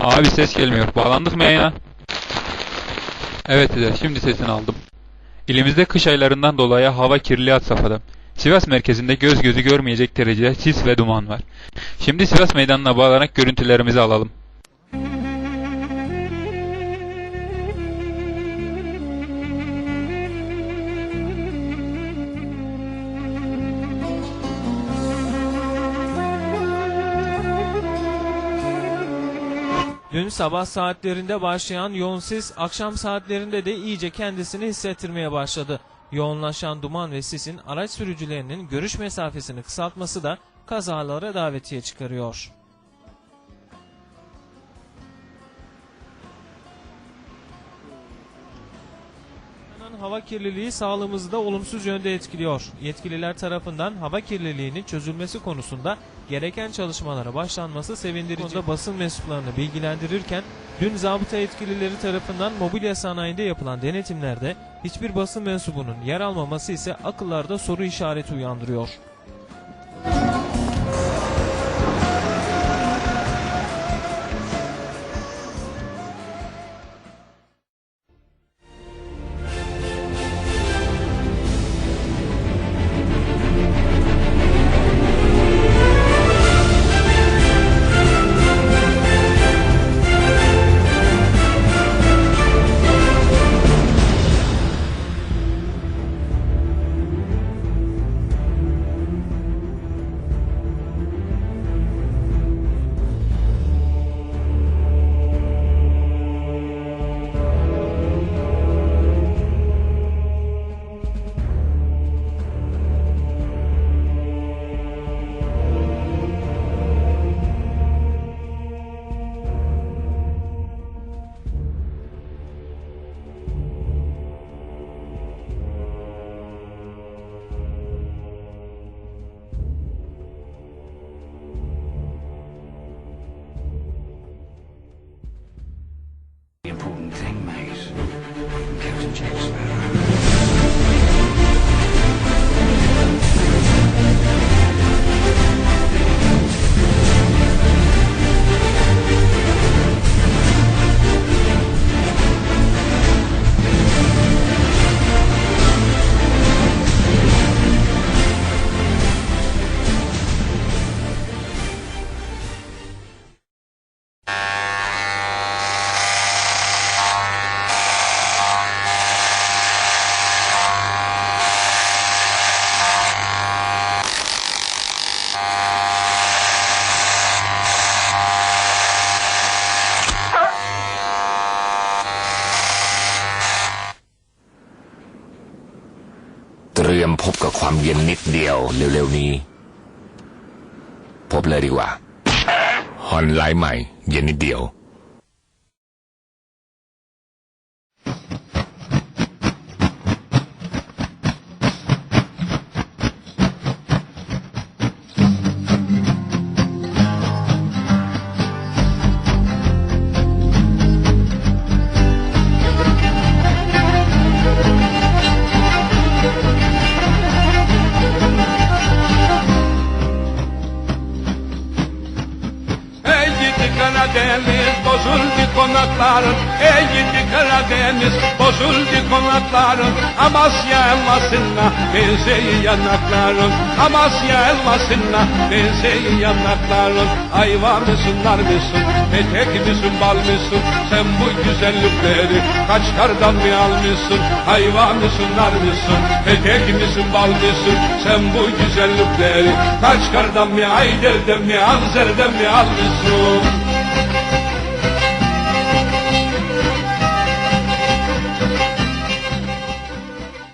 Abi ses gelmiyor. Bağlandık mı yayına? Evet Sezer, şimdi sesini aldım. İlimizde kış aylarından dolayı hava kirli had safhada. Sivas merkezinde göz gözü görmeyecek derecede sis ve duman var. Şimdi Sivas meydanına bağlanarak görüntülerimizi alalım. Dün sabah saatlerinde başlayan yoğun sis akşam saatlerinde de iyice kendisini hissettirmeye başladı. Yoğunlaşan duman ve sisin araç sürücülerinin görüş mesafesini kısaltması da kazalara davetiye çıkarıyor. Hava kirliliği sağlığımızı da olumsuz yönde etkiliyor. Yetkililer tarafından hava kirliliğinin çözülmesi konusunda gereken çalışmalara başlanması sevindirici. Konuda basın mensuplarını bilgilendirirken dün zabıta yetkilileri tarafından mobilya sanayinde yapılan denetimlerde hiçbir basın mensubunun yer almaması ise akıllarda soru işareti uyandırıyor. Important thing, mate. Captain Jack Sparrow. รียมพบกับความเย็นนิดเดียวเร็วๆนี้ พบเลยดีกว่าฮอนไลน์ใหม่ เย็นนิดเดียว konakların Ey gidi Karadeniz bozuldu konakların Amasya elmasına benzeyi yanakların Amasya elmasına benzeyi yanakların. Ayva mısın nar mısın petek misin bal mısın? Sen bu güzellikleri kaç kardan mı almışsın? Ayva mısın nar mısın petek misin bal mısın? Sen bu güzellikleri kaç kardan mı Ayder'den mi Anzer'den mi almışsın